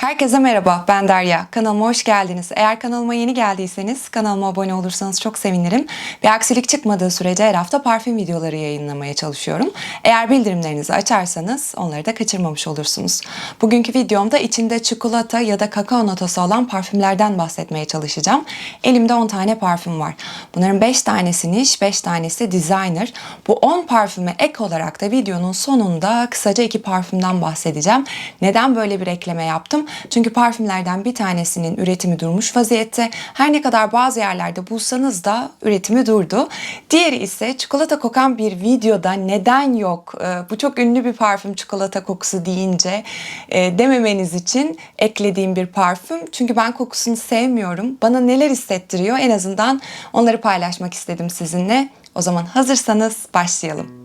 Herkese merhaba, ben Derya. Kanalıma hoş geldiniz. Eğer kanalıma yeni geldiyseniz kanalıma abone olursanız çok sevinirim. Bir aksilik çıkmadığı sürece her hafta parfüm videoları yayınlamaya çalışıyorum. Eğer bildirimlerinizi açarsanız onları da kaçırmamış olursunuz. Bugünkü videomda içinde çikolata ya da kakao notası olan parfümlerden bahsetmeye çalışacağım. Elimde 10 tane parfüm var. Bunların 5 tanesi niş, 5 tanesi designer. Bu 10 parfüme ek olarak da videonun sonunda kısaca iki parfümden bahsedeceğim. Neden böyle bir ekleme yaptım? Çünkü parfümlerden bir tanesinin üretimi durmuş vaziyette. Her ne kadar bazı yerlerde bulsanız da üretimi durdu. Diğeri ise çikolata kokan bir videoda neden yok? Ee, Bu çok ünlü bir parfüm çikolata kokusu deyince e, dememeniz için eklediğim bir parfüm. Çünkü ben kokusunu sevmiyorum. Bana neler hissettiriyor en azından onları paylaşmak istedim sizinle. O zaman hazırsanız başlayalım.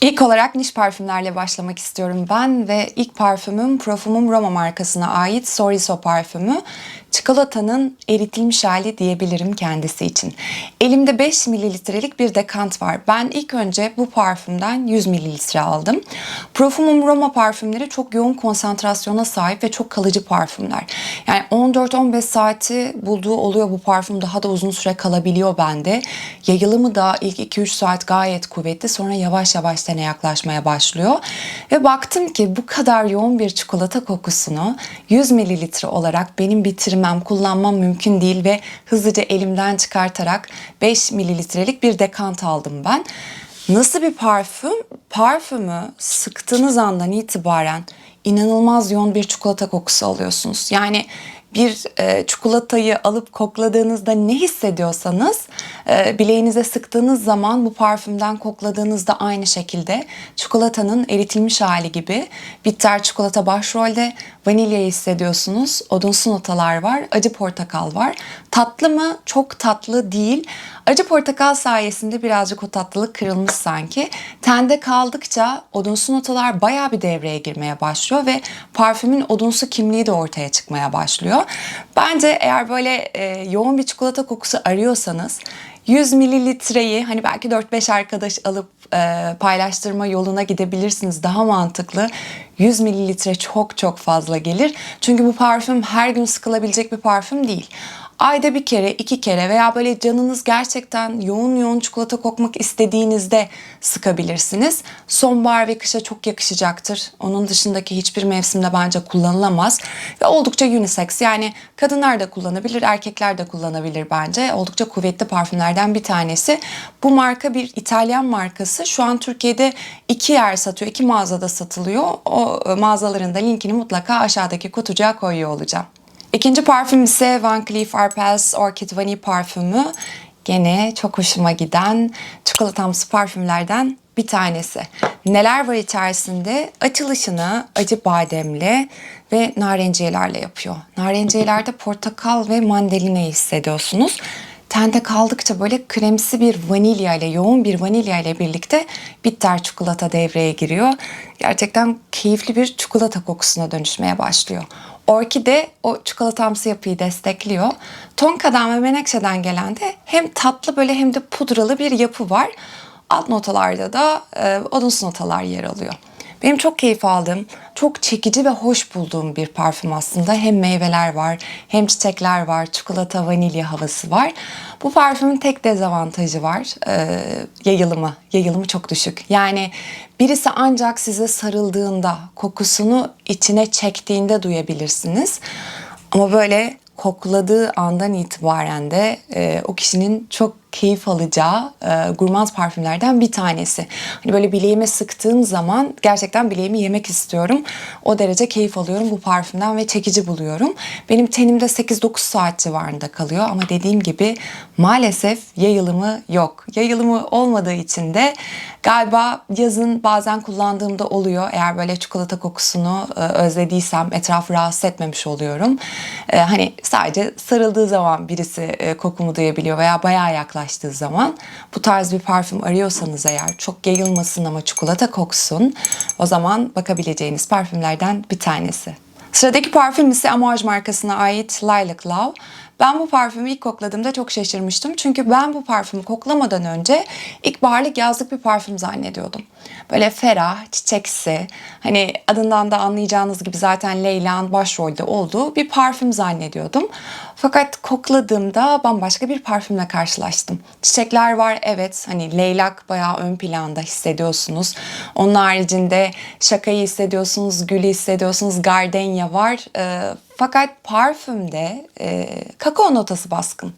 İlk olarak niş parfümlerle başlamak istiyorum ben ve ilk parfümüm Parfumum Roma markasına ait Soriso parfümü. Çikolatanın eritilmiş hali diyebilirim kendisi için. Elimde 5 mililitrelik bir dekant var. Ben ilk önce bu parfümden 100 mililitre aldım. Parfumum Roma parfümleri çok yoğun konsantrasyona sahip ve çok kalıcı parfümler. Yani 14-15 saati bulduğu oluyor bu parfüm daha da uzun süre kalabiliyor bende. Yayılımı da ilk 2-3 saat gayet kuvvetli sonra yavaş yavaş tene yaklaşmaya başlıyor. Ve baktım ki bu kadar yoğun bir çikolata kokusunu 100 mililitre olarak benim bitirmem, kullanmam mümkün değil ve hızlıca elimden çıkartarak 5 mililitrelik bir dekant aldım ben. Nasıl bir parfüm? Parfümü sıktığınız andan itibaren inanılmaz yoğun bir çikolata kokusu alıyorsunuz. Yani bir e, çikolatayı alıp kokladığınızda ne hissediyorsanız e, bileğinize sıktığınız zaman bu parfümden kokladığınızda aynı şekilde çikolatanın eritilmiş hali gibi bitter çikolata başrolde vanilyayı hissediyorsunuz. Odunsu notalar var, acı portakal var. Tatlı mı? Çok tatlı değil. Acı portakal sayesinde birazcık o tatlılık kırılmış sanki. Tende kaldıkça odunsu notalar bayağı bir devreye girmeye başlıyor ve parfümün odunsu kimliği de ortaya çıkmaya başlıyor. Bence eğer böyle e, yoğun bir çikolata kokusu arıyorsanız 100 mililitreyi hani belki 4-5 arkadaş alıp e, paylaştırma yoluna gidebilirsiniz. Daha mantıklı. 100 mililitre çok çok fazla gelir. Çünkü bu parfüm her gün sıkılabilecek bir parfüm değil. Ayda bir kere, iki kere veya böyle canınız gerçekten yoğun yoğun çikolata kokmak istediğinizde sıkabilirsiniz. Sonbahar ve kışa çok yakışacaktır. Onun dışındaki hiçbir mevsimde bence kullanılamaz. Ve oldukça unisex yani kadınlar da kullanabilir, erkekler de kullanabilir bence. Oldukça kuvvetli parfümlerden bir tanesi. Bu marka bir İtalyan markası. Şu an Türkiye'de iki yer satıyor, iki mağazada satılıyor. O e, mağazaların da linkini mutlaka aşağıdaki kutucuğa koyuyor olacağım. İkinci parfüm ise Van Cleef Arpels Orchid Vanille parfümü. Gene çok hoşuma giden çikolatamsı parfümlerden bir tanesi. Neler var içerisinde? Açılışını acı bademli ve narenciyelerle yapıyor. Narenciyelerde portakal ve mandalina hissediyorsunuz. Tende kaldıkça böyle kremsi bir vanilya ile yoğun bir vanilya ile birlikte bitter çikolata devreye giriyor. Gerçekten keyifli bir çikolata kokusuna dönüşmeye başlıyor. Orkide o çikolatamsı yapıyı destekliyor. Tonka'dan ve Menekşe'den gelen de hem tatlı böyle hem de pudralı bir yapı var. Alt notalarda da e, odunsu notalar yer alıyor. Benim çok keyif aldığım, çok çekici ve hoş bulduğum bir parfüm aslında. Hem meyveler var, hem çiçekler var, çikolata, vanilya havası var. Bu parfümün tek dezavantajı var, ee, yayılımı. Yayılımı çok düşük. Yani birisi ancak size sarıldığında, kokusunu içine çektiğinde duyabilirsiniz. Ama böyle kokladığı andan itibaren de e, o kişinin çok keyif alacağı e, gurmand parfümlerden bir tanesi. Hani böyle bileğime sıktığım zaman gerçekten bileğimi yemek istiyorum. O derece keyif alıyorum bu parfümden ve çekici buluyorum. Benim tenimde 8-9 saat civarında kalıyor ama dediğim gibi maalesef yayılımı yok. Yayılımı olmadığı için de galiba yazın bazen kullandığımda oluyor. Eğer böyle çikolata kokusunu e, özlediysem etrafı rahatsız etmemiş oluyorum. E, hani sadece sarıldığı zaman birisi e, kokumu duyabiliyor veya bayağı yaklaştığı zaman bu tarz bir parfüm arıyorsanız eğer çok yayılmasın ama çikolata koksun o zaman bakabileceğiniz parfümlerden bir tanesi. Sıradaki parfüm ise Amouage markasına ait Lilac Love. Ben bu parfümü ilk kokladığımda çok şaşırmıştım. Çünkü ben bu parfümü koklamadan önce ilkbaharlık yazlık bir parfüm zannediyordum. Böyle ferah, çiçeksi, hani adından da anlayacağınız gibi zaten Leyla'nın başrolde olduğu bir parfüm zannediyordum. Fakat kokladığımda bambaşka bir parfümle karşılaştım. Çiçekler var evet hani leylak bayağı ön planda hissediyorsunuz. Onun haricinde şakayı hissediyorsunuz, gülü hissediyorsunuz, gardenya var. Ee, fakat parfümde e, kakao notası baskın.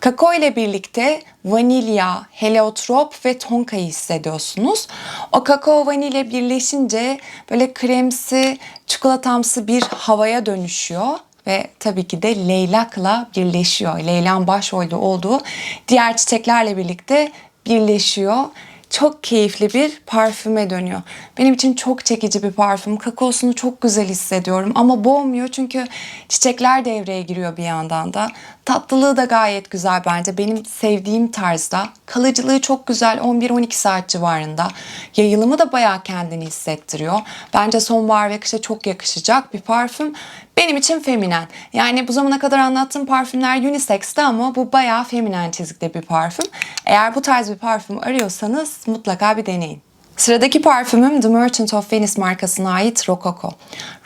Kakao ile birlikte vanilya, heliotrop ve tonkayı hissediyorsunuz. O kakao vanilya birleşince böyle kremsi, çikolatamsı bir havaya dönüşüyor ve tabii ki de leylakla birleşiyor. Leyla'nın başrolde olduğu diğer çiçeklerle birlikte birleşiyor. Çok keyifli bir parfüme dönüyor. Benim için çok çekici bir parfüm. Kakaosunu çok güzel hissediyorum ama boğmuyor çünkü çiçekler devreye giriyor bir yandan da. Tatlılığı da gayet güzel bence. Benim sevdiğim tarzda. Kalıcılığı çok güzel. 11-12 saat civarında. Yayılımı da bayağı kendini hissettiriyor. Bence sonbahar ve kışa çok yakışacak bir parfüm. Benim için feminen. Yani bu zamana kadar anlattığım parfümler unisex'ti ama bu bayağı feminen çizgide bir parfüm. Eğer bu tarz bir parfüm arıyorsanız mutlaka bir deneyin. Sıradaki parfümüm The Merchant of Venice markasına ait Rococo.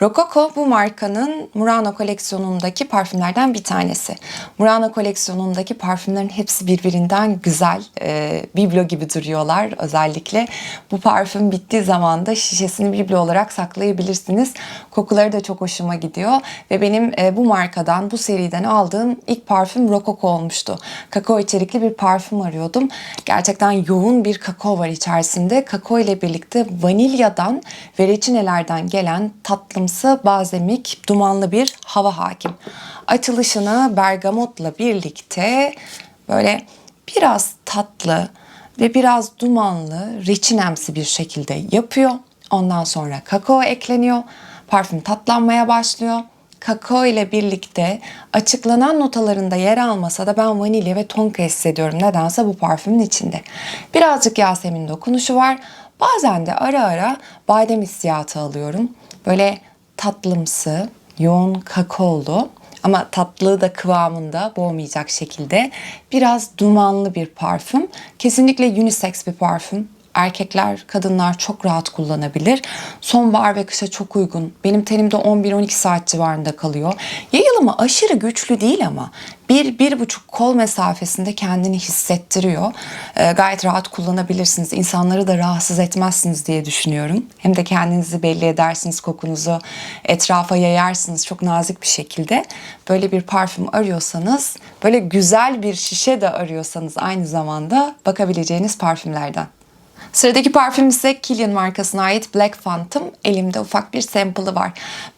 Rococo bu markanın Murano koleksiyonundaki parfümlerden bir tanesi. Murano koleksiyonundaki parfümlerin hepsi birbirinden güzel. E, biblo gibi duruyorlar özellikle. Bu parfüm bittiği zaman da şişesini biblo olarak saklayabilirsiniz. Kokuları da çok hoşuma gidiyor. Ve benim e, bu markadan, bu seriden aldığım ilk parfüm Rococo olmuştu. Kakao içerikli bir parfüm arıyordum. Gerçekten yoğun bir kakao var içerisinde. Kakao ile birlikte vanilyadan ve reçinelerden gelen tatlımsı, bazemik, dumanlı bir hava hakim. Açılışını bergamotla birlikte böyle biraz tatlı ve biraz dumanlı, reçinemsi bir şekilde yapıyor. Ondan sonra kakao ekleniyor. Parfüm tatlanmaya başlıyor kakao ile birlikte açıklanan notalarında yer almasa da ben vanilya ve tonka hissediyorum. Nedense bu parfümün içinde. Birazcık Yasemin dokunuşu var. Bazen de ara ara badem hissiyatı alıyorum. Böyle tatlımsı, yoğun kakaolu ama tatlılığı da kıvamında boğmayacak şekilde biraz dumanlı bir parfüm. Kesinlikle unisex bir parfüm. Erkekler, kadınlar çok rahat kullanabilir. Sonbahar ve kışa çok uygun. Benim tenimde 11-12 saat civarında kalıyor. Yayılımı aşırı güçlü değil ama bir, bir buçuk kol mesafesinde kendini hissettiriyor. Ee, gayet rahat kullanabilirsiniz. İnsanları da rahatsız etmezsiniz diye düşünüyorum. Hem de kendinizi belli edersiniz, kokunuzu etrafa yayarsınız çok nazik bir şekilde. Böyle bir parfüm arıyorsanız, böyle güzel bir şişe de arıyorsanız aynı zamanda bakabileceğiniz parfümlerden. Sıradaki parfüm ise Kilian markasına ait Black Phantom. Elimde ufak bir sample'ı var.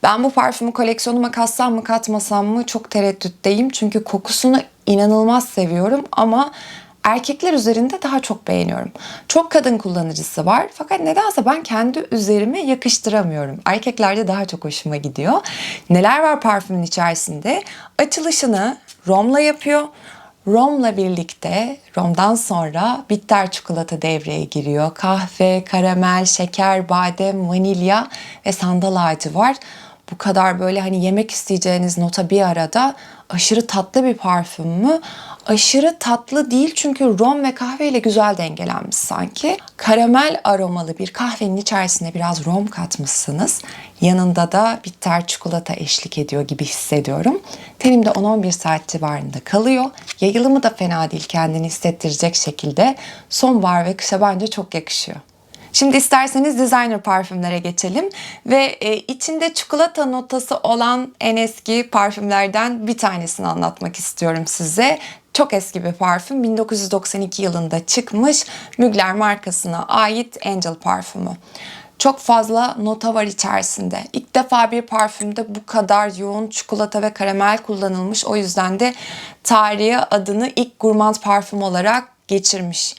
Ben bu parfümü koleksiyonuma katsam mı katmasam mı çok tereddütteyim. Çünkü kokusunu inanılmaz seviyorum ama erkekler üzerinde daha çok beğeniyorum. Çok kadın kullanıcısı var fakat nedense ben kendi üzerime yakıştıramıyorum. Erkeklerde daha çok hoşuma gidiyor. Neler var parfümün içerisinde? Açılışını romla yapıyor. Rom'la birlikte, romdan sonra bitter çikolata devreye giriyor. Kahve, karamel, şeker, badem, vanilya ve sandal ağacı var. Bu kadar böyle hani yemek isteyeceğiniz nota bir arada aşırı tatlı bir parfüm mü? Aşırı tatlı değil çünkü rom ve kahve ile güzel dengelenmiş sanki. Karamel aromalı bir kahvenin içerisine biraz rom katmışsınız. Yanında da bitter çikolata eşlik ediyor gibi hissediyorum. Tenimde 10-11 saat civarında kalıyor. Yayılımı da fena değil kendini hissettirecek şekilde. Sonbahar ve kışa bence çok yakışıyor. Şimdi isterseniz designer parfümlere geçelim ve e, içinde çikolata notası olan en eski parfümlerden bir tanesini anlatmak istiyorum size. Çok eski bir parfüm. 1992 yılında çıkmış Mugler markasına ait Angel parfümü. Çok fazla nota var içerisinde. İlk defa bir parfümde bu kadar yoğun çikolata ve karamel kullanılmış. O yüzden de tarihe adını ilk gurmand parfüm olarak geçirmiş.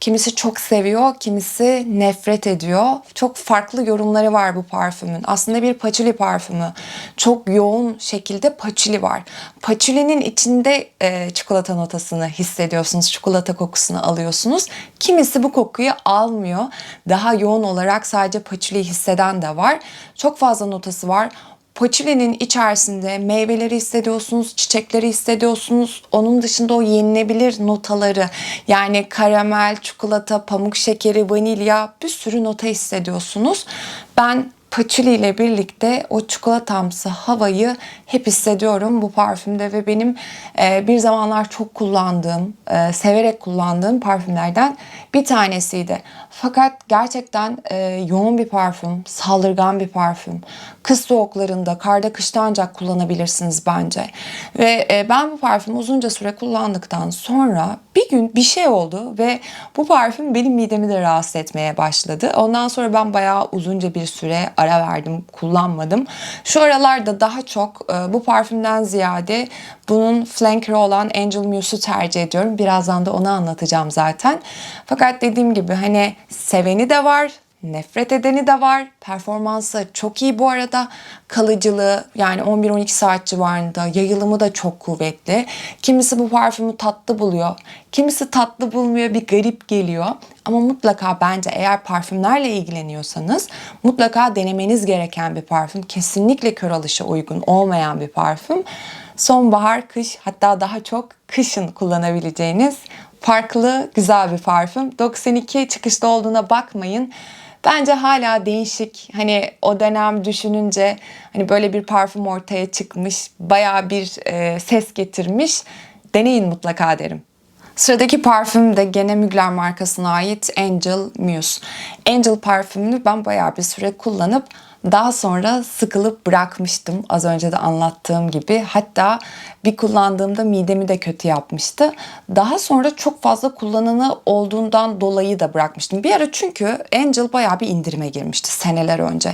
Kimisi çok seviyor, kimisi nefret ediyor. Çok farklı yorumları var bu parfümün. Aslında bir paçuli parfümü. Çok yoğun şekilde paçuli var. Paçulinin içinde e, çikolata notasını hissediyorsunuz. Çikolata kokusunu alıyorsunuz. Kimisi bu kokuyu almıyor. Daha yoğun olarak sadece paçuliyi hisseden de var. Çok fazla notası var Poçilenin içerisinde meyveleri hissediyorsunuz, çiçekleri hissediyorsunuz. Onun dışında o yenilebilir notaları yani karamel, çikolata, pamuk şekeri, vanilya bir sürü nota hissediyorsunuz. Ben Patchouli ile birlikte o çikolatamsı havayı hep hissediyorum bu parfümde ve benim e, bir zamanlar çok kullandığım, e, severek kullandığım parfümlerden bir tanesiydi. Fakat gerçekten e, yoğun bir parfüm, saldırgan bir parfüm. Kış soğuklarında, karda kışta ancak kullanabilirsiniz bence. Ve e, ben bu parfümü uzunca süre kullandıktan sonra bir gün bir şey oldu ve bu parfüm benim midemi de rahatsız etmeye başladı. Ondan sonra ben bayağı uzunca bir süre ara verdim, kullanmadım. Şu aralarda daha çok e, bu parfümden ziyade bunun flanker'ı olan Angel Muse'u tercih ediyorum. Birazdan da onu anlatacağım zaten. Fakat dediğim gibi hani seveni de var, Nefret edeni de var. Performansı çok iyi bu arada. Kalıcılığı yani 11-12 saat civarında. Yayılımı da çok kuvvetli. Kimisi bu parfümü tatlı buluyor. Kimisi tatlı bulmuyor. Bir garip geliyor. Ama mutlaka bence eğer parfümlerle ilgileniyorsanız mutlaka denemeniz gereken bir parfüm. Kesinlikle kör alışa uygun olmayan bir parfüm. Sonbahar, kış hatta daha çok kışın kullanabileceğiniz farklı güzel bir parfüm. 92 çıkışta olduğuna bakmayın. Bence hala değişik. Hani o dönem düşününce hani böyle bir parfüm ortaya çıkmış, bayağı bir e, ses getirmiş. Deneyin mutlaka derim. Sıradaki parfüm de gene Mugler markasına ait Angel Muse. Angel parfümünü ben bayağı bir süre kullanıp daha sonra sıkılıp bırakmıştım az önce de anlattığım gibi. Hatta bir kullandığımda midemi de kötü yapmıştı. Daha sonra çok fazla kullananı olduğundan dolayı da bırakmıştım. Bir ara çünkü Angel bayağı bir indirime girmişti seneler önce.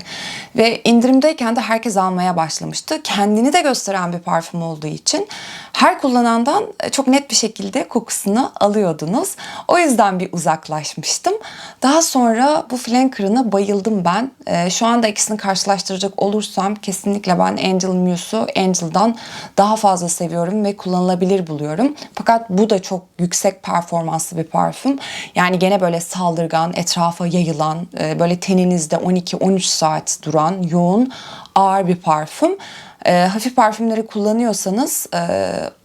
Ve indirimdeyken de herkes almaya başlamıştı. Kendini de gösteren bir parfüm olduğu için her kullanandan çok net bir şekilde kokusunu alıyordunuz. O yüzden bir uzaklaşmıştım. Daha sonra bu flanker'ına bayıldım ben. Ee, şu anda ikisini karşılaştıracak olursam kesinlikle ben Angel Muse'u Angel'dan daha fazla seviyorum ve kullanılabilir buluyorum. Fakat bu da çok yüksek performanslı bir parfüm. Yani gene böyle saldırgan, etrafa yayılan, e, böyle teninizde 12-13 saat duran, yoğun, ağır bir parfüm. E, hafif parfümleri kullanıyorsanız e,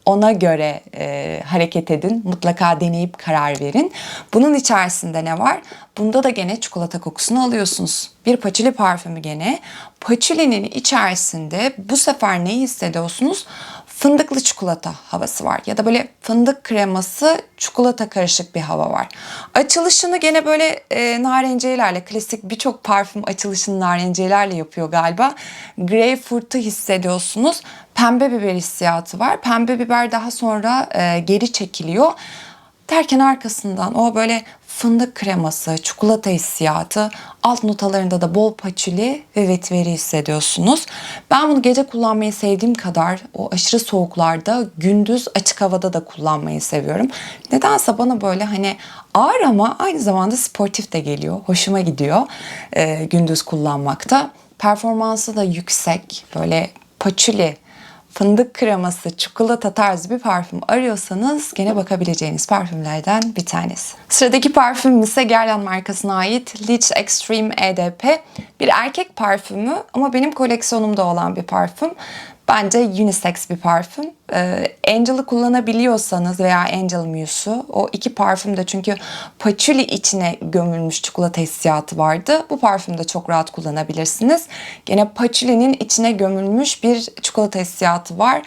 ona göre e, hareket edin. Mutlaka deneyip karar verin. Bunun içerisinde ne var? Bunda da gene çikolata kokusunu alıyorsunuz. Bir paçuli parfümü gene. Paçulinin içerisinde bu sefer neyi hissediyorsunuz? Fındıklı çikolata havası var. Ya da böyle fındık kreması çikolata karışık bir hava var. Açılışını gene böyle e, narenciyelerle klasik birçok parfüm açılışını narenciyelerle yapıyor galiba. Greyfurt'u hissediyorsunuz. Pembe biber hissiyatı var. Pembe biber daha sonra e, geri çekiliyor. Derken arkasından o böyle fındık kreması, çikolata hissiyatı, alt notalarında da bol paçuli ve vetveri hissediyorsunuz. Ben bunu gece kullanmayı sevdiğim kadar o aşırı soğuklarda gündüz açık havada da kullanmayı seviyorum. Nedense bana böyle hani ağır ama aynı zamanda sportif de geliyor. Hoşuma gidiyor e, gündüz kullanmakta. Performansı da yüksek. Böyle paçuli fındık kreması, çikolata tarzı bir parfüm arıyorsanız gene bakabileceğiniz parfümlerden bir tanesi. Sıradaki parfüm ise Guerlain markasına ait Leech Extreme EDP. Bir erkek parfümü ama benim koleksiyonumda olan bir parfüm. Bence unisex bir parfüm. Ee, Angel'ı kullanabiliyorsanız veya Angel Muse'u o iki parfüm de çünkü patchouli içine gömülmüş çikolata hissiyatı vardı. Bu parfümü de çok rahat kullanabilirsiniz. Gene patchouli'nin içine gömülmüş bir çikolata hissiyatı var.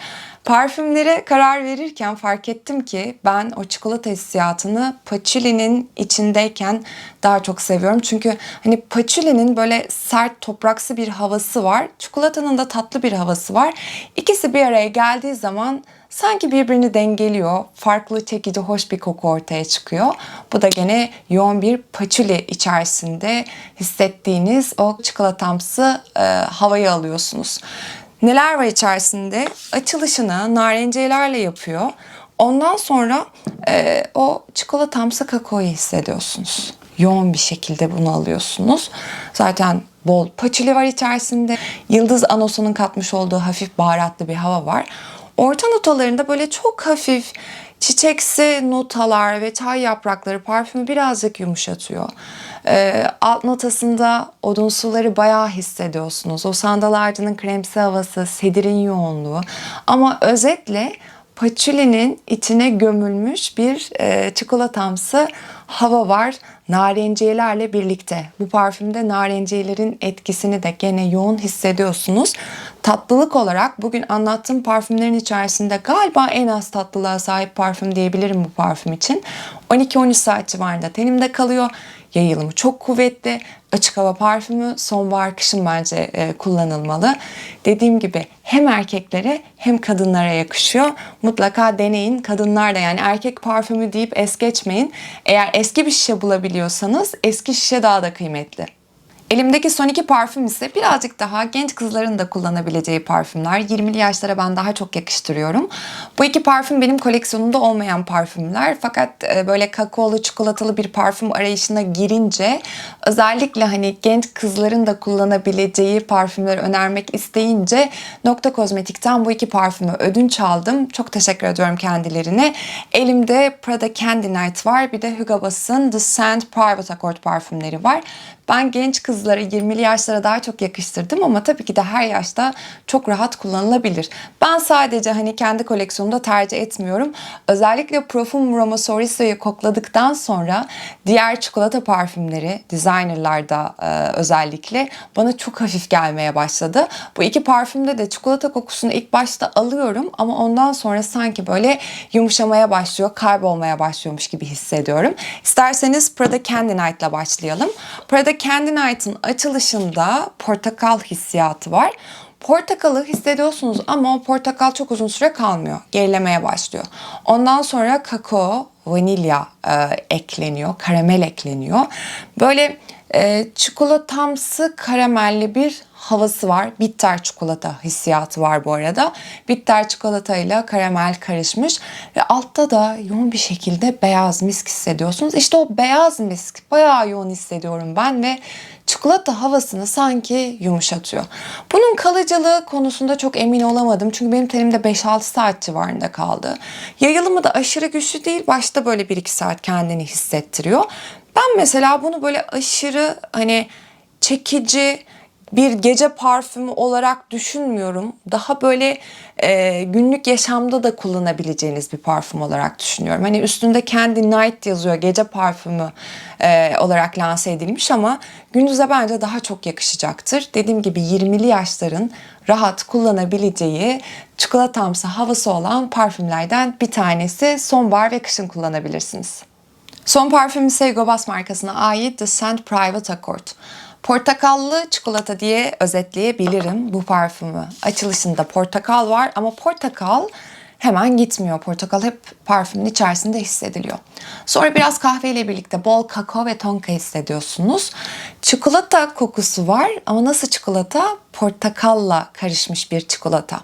Parfümlere karar verirken fark ettim ki ben o çikolata hissiyatını patchouli'nin içindeyken daha çok seviyorum. Çünkü hani patchouli'nin böyle sert topraksı bir havası var. Çikolatanın da tatlı bir havası var. İkisi bir araya geldiği zaman sanki birbirini dengeliyor. Farklı, çekici, hoş bir koku ortaya çıkıyor. Bu da gene yoğun bir patchouli içerisinde hissettiğiniz o çikolatamsı e, havayı alıyorsunuz. Neler var içerisinde? Açılışını narenciyelerle yapıyor. Ondan sonra e, o çikolatamsı kakaoyu hissediyorsunuz. Yoğun bir şekilde bunu alıyorsunuz. Zaten bol paçili var içerisinde. Yıldız Anosu'nun katmış olduğu hafif baharatlı bir hava var. Orta notalarında böyle çok hafif çiçeksi notalar ve çay yaprakları parfümü birazcık yumuşatıyor. Ee, alt notasında odun suları bayağı hissediyorsunuz. O sandal ağacının kremsi havası, sedirin yoğunluğu. Ama özetle patchoulinin içine gömülmüş bir e, çikolatamsı hava var narenciyelerle birlikte. Bu parfümde narenciyelerin etkisini de gene yoğun hissediyorsunuz. Tatlılık olarak bugün anlattığım parfümlerin içerisinde galiba en az tatlılığa sahip parfüm diyebilirim bu parfüm için. 12-13 saat civarında tenimde kalıyor. Yayılımı çok kuvvetli. Açık hava parfümü sonbahar kışın bence e, kullanılmalı. Dediğim gibi hem erkeklere hem kadınlara yakışıyor. Mutlaka deneyin. Kadınlar da yani erkek parfümü deyip es geçmeyin. Eğer eski bir şişe bulabiliyorsanız eski şişe daha da kıymetli. Elimdeki son iki parfüm ise birazcık daha genç kızların da kullanabileceği parfümler. 20'li yaşlara ben daha çok yakıştırıyorum. Bu iki parfüm benim koleksiyonumda olmayan parfümler. Fakat e, böyle kakaolu çikolatalı bir parfüm arayışına girince özellikle hani genç kızların da kullanabileceği parfümleri önermek isteyince Nokta Kozmetik'ten bu iki parfümü ödünç aldım. Çok teşekkür ediyorum kendilerine. Elimde Prada Candy Night var. Bir de Hugo Boss'ın The Scent Private Accord parfümleri var. Ben genç kızlara 20'li yaşlara daha çok yakıştırdım ama tabii ki de her yaşta çok rahat kullanılabilir. Ben sadece hani kendi koleksiyonumda tercih etmiyorum. Özellikle Profum Roma Sorriso'yu kokladıktan sonra diğer çikolata parfümleri, designerlarda e, özellikle bana çok hafif gelmeye başladı. Bu iki parfümde de çikolata kokusunu ilk başta alıyorum ama ondan sonra sanki böyle yumuşamaya başlıyor, kaybolmaya başlıyormuş gibi hissediyorum. İsterseniz Prada Candy Night'la başlayalım. Prada Candy Night'ın açılışında portakal hissiyatı var. Portakalı hissediyorsunuz ama o portakal çok uzun süre kalmıyor. Gerilemeye başlıyor. Ondan sonra kakao, vanilya e, ekleniyor, karamel ekleniyor. Böyle e, çikolatamsı karamelli bir havası var. Bitter çikolata hissiyatı var bu arada. Bitter çikolatayla karamel karışmış ve altta da yoğun bir şekilde beyaz misk hissediyorsunuz. İşte o beyaz misk bayağı yoğun hissediyorum ben ve çikolata havasını sanki yumuşatıyor. Bunun kalıcılığı konusunda çok emin olamadım. Çünkü benim tenimde 5-6 saat civarında kaldı. Yayılımı da aşırı güçlü değil. Başta böyle 1-2 saat kendini hissettiriyor. Ben mesela bunu böyle aşırı hani çekici bir gece parfümü olarak düşünmüyorum. Daha böyle e, günlük yaşamda da kullanabileceğiniz bir parfüm olarak düşünüyorum. Hani üstünde Candy Night yazıyor gece parfümü e, olarak lanse edilmiş ama gündüze bence daha çok yakışacaktır. Dediğim gibi 20'li yaşların rahat kullanabileceği çikolatamsı havası olan parfümlerden bir tanesi sonbahar ve kışın kullanabilirsiniz. Son parfüm ise Hugo Boss markasına ait The Scent Private Accord. Portakallı çikolata diye özetleyebilirim bu parfümü. Açılışında portakal var ama portakal hemen gitmiyor. Portakal hep parfümün içerisinde hissediliyor. Sonra biraz kahveyle birlikte bol kakao ve tonka hissediyorsunuz. Çikolata kokusu var ama nasıl çikolata? Portakalla karışmış bir çikolata.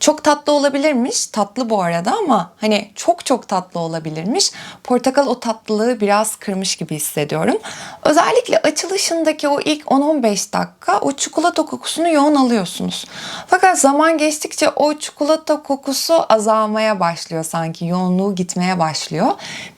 Çok tatlı olabilirmiş. Tatlı bu arada ama hani çok çok tatlı olabilirmiş. Portakal o tatlılığı biraz kırmış gibi hissediyorum. Özellikle açılışındaki o ilk 10-15 dakika o çikolata kokusunu yoğun alıyorsunuz. Fakat zaman geçtikçe o çikolata kokusu azalmaya başlıyor sanki. Yoğunluğu gitmeye başlıyor.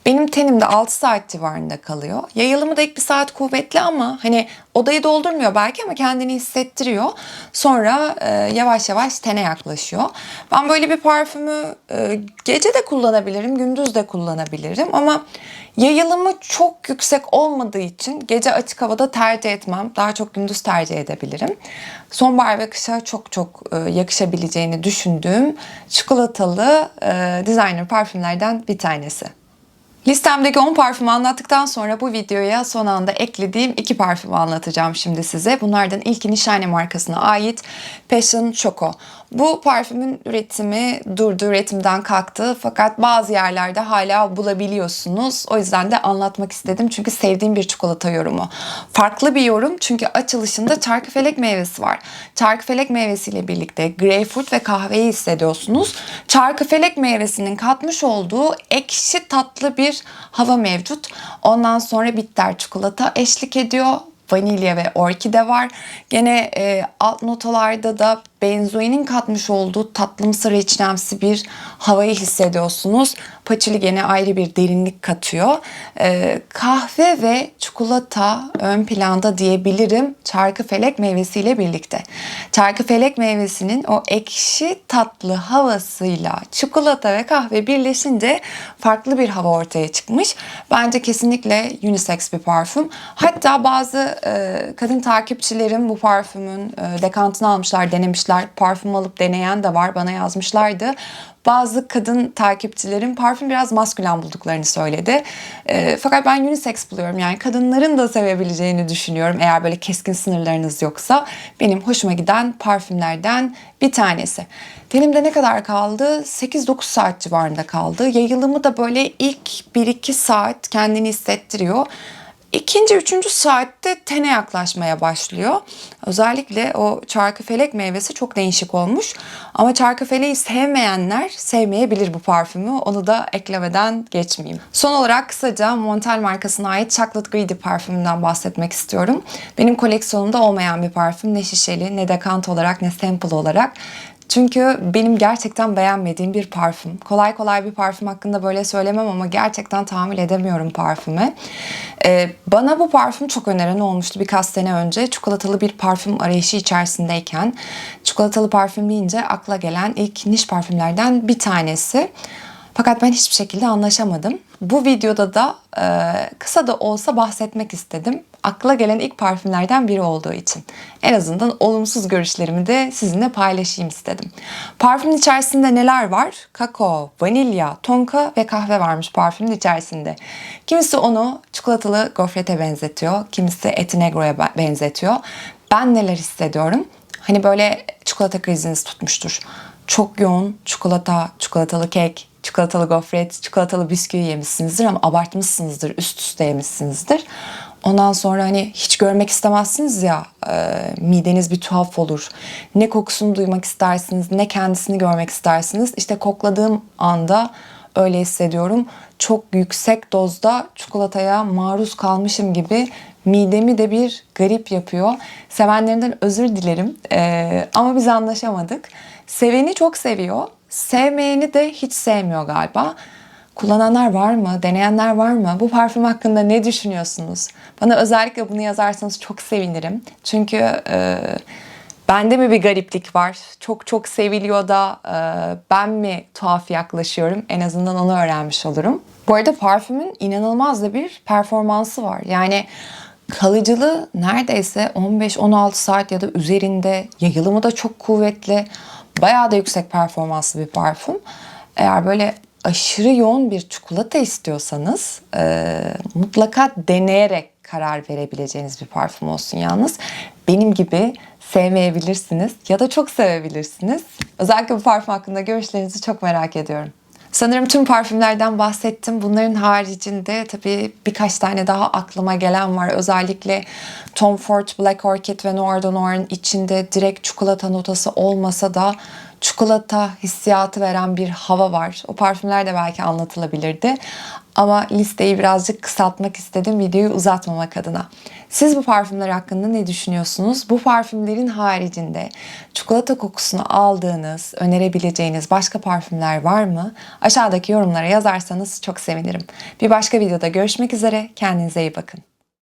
Benim tenimde 6 saat civarında kalıyor. Yayılımı da ilk bir saat kuvvetli ama hani odayı doldurmuyor belki ama kendini hissettiriyor. Sonra e, yavaş yavaş tene yaklaşıyor. Ben böyle bir parfümü e, gece de kullanabilirim, gündüz de kullanabilirim ama yayılımı çok yüksek olmadığı için gece açık havada tercih etmem. Daha çok gündüz tercih edebilirim. Sonbahar ve kışa çok çok e, yakışabileceğini düşündüğüm çikolatalı e, designer parfümlerden bir tanesi. Listemdeki 10 parfümü anlattıktan sonra bu videoya son anda eklediğim iki parfümü anlatacağım şimdi size. Bunlardan ilki Nişane markasına ait Passion Choco. Bu parfümün üretimi durdu, üretimden kalktı. Fakat bazı yerlerde hala bulabiliyorsunuz. O yüzden de anlatmak istedim. Çünkü sevdiğim bir çikolata yorumu. Farklı bir yorum çünkü açılışında çarkıfelek meyvesi var. Çarkıfelek meyvesiyle birlikte greyfurt ve kahveyi hissediyorsunuz. Çarkıfelek meyvesinin katmış olduğu ekşi tatlı bir hava mevcut. Ondan sonra bitter çikolata eşlik ediyor vanilya ve orkide var. Gene e, alt notalarda da benzoenin katmış olduğu tatlımsı reçinemsi bir havayı hissediyorsunuz. Patchouli gene ayrı bir derinlik katıyor. Ee, kahve ve çikolata ön planda diyebilirim çarkıfelek meyvesiyle birlikte. Çarkıfelek meyvesinin o ekşi tatlı havasıyla çikolata ve kahve birleşince farklı bir hava ortaya çıkmış. Bence kesinlikle unisex bir parfüm. Hatta bazı e, kadın takipçilerim bu parfümün e, dekantını almışlar, denemişler. Parfüm alıp deneyen de var, bana yazmışlardı. Bazı kadın takipçilerim parfüm biraz maskülen bulduklarını söyledi. E, fakat ben unisex buluyorum. Yani kadınların da sevebileceğini düşünüyorum. Eğer böyle keskin sınırlarınız yoksa benim hoşuma giden parfümlerden bir tanesi. Tenimde ne kadar kaldı? 8-9 saat civarında kaldı. Yayılımı da böyle ilk 1-2 saat kendini hissettiriyor. İkinci, üçüncü saatte tene yaklaşmaya başlıyor. Özellikle o çarkıfelek meyvesi çok değişik olmuş. Ama çarkıfeleği sevmeyenler sevmeyebilir bu parfümü. Onu da eklemeden geçmeyeyim. Son olarak kısaca Montel markasına ait Chocolate Greedy parfümünden bahsetmek istiyorum. Benim koleksiyonumda olmayan bir parfüm. Ne şişeli, ne dekant olarak, ne sample olarak. Çünkü benim gerçekten beğenmediğim bir parfüm. Kolay kolay bir parfüm hakkında böyle söylemem ama gerçekten tahammül edemiyorum parfüme. Ee, bana bu parfüm çok öneren olmuştu birkaç sene önce. Çikolatalı bir parfüm arayışı içerisindeyken. Çikolatalı parfüm deyince akla gelen ilk niş parfümlerden bir tanesi. Fakat ben hiçbir şekilde anlaşamadım. Bu videoda da e, kısa da olsa bahsetmek istedim. Akla gelen ilk parfümlerden biri olduğu için. En azından olumsuz görüşlerimi de sizinle paylaşayım istedim. Parfümün içerisinde neler var? Kakao, vanilya, tonka ve kahve varmış parfümün içerisinde. Kimisi onu çikolatalı gofrete benzetiyor, kimisi etinegro'ya benzetiyor. Ben neler hissediyorum? Hani böyle çikolata kriziniz tutmuştur. Çok yoğun çikolata, çikolatalı kek, çikolatalı gofret, çikolatalı bisküvi yemişsinizdir ama abartmışsınızdır, üst üste yemişsinizdir. Ondan sonra hani hiç görmek istemezsiniz ya e, mideniz bir tuhaf olur. Ne kokusunu duymak istersiniz ne kendisini görmek istersiniz. İşte kokladığım anda öyle hissediyorum. Çok yüksek dozda çikolataya maruz kalmışım gibi midemi de bir garip yapıyor. Sevenlerinden özür dilerim e, ama biz anlaşamadık. Seveni çok seviyor. Sevmeyeni de hiç sevmiyor galiba. Kullananlar var mı? Deneyenler var mı? Bu parfüm hakkında ne düşünüyorsunuz? Bana özellikle bunu yazarsanız çok sevinirim. Çünkü e, bende mi bir gariplik var? Çok çok seviliyor da e, ben mi tuhaf yaklaşıyorum? En azından onu öğrenmiş olurum. Bu arada parfümün inanılmaz da bir performansı var. Yani kalıcılığı neredeyse 15-16 saat ya da üzerinde. Yayılımı da çok kuvvetli. Bayağı da yüksek performanslı bir parfüm. Eğer böyle aşırı yoğun bir çikolata istiyorsanız e, mutlaka deneyerek karar verebileceğiniz bir parfüm olsun yalnız. Benim gibi sevmeyebilirsiniz ya da çok sevebilirsiniz. Özellikle bu parfüm hakkında görüşlerinizi çok merak ediyorum. Sanırım tüm parfümlerden bahsettim. Bunların haricinde tabii birkaç tane daha aklıma gelen var. Özellikle Tom Ford Black Orchid ve Noir de Noir'ın içinde direkt çikolata notası olmasa da çikolata hissiyatı veren bir hava var. O parfümler de belki anlatılabilirdi. Ama listeyi birazcık kısaltmak istedim videoyu uzatmamak adına. Siz bu parfümler hakkında ne düşünüyorsunuz? Bu parfümlerin haricinde çikolata kokusunu aldığınız, önerebileceğiniz başka parfümler var mı? Aşağıdaki yorumlara yazarsanız çok sevinirim. Bir başka videoda görüşmek üzere. Kendinize iyi bakın.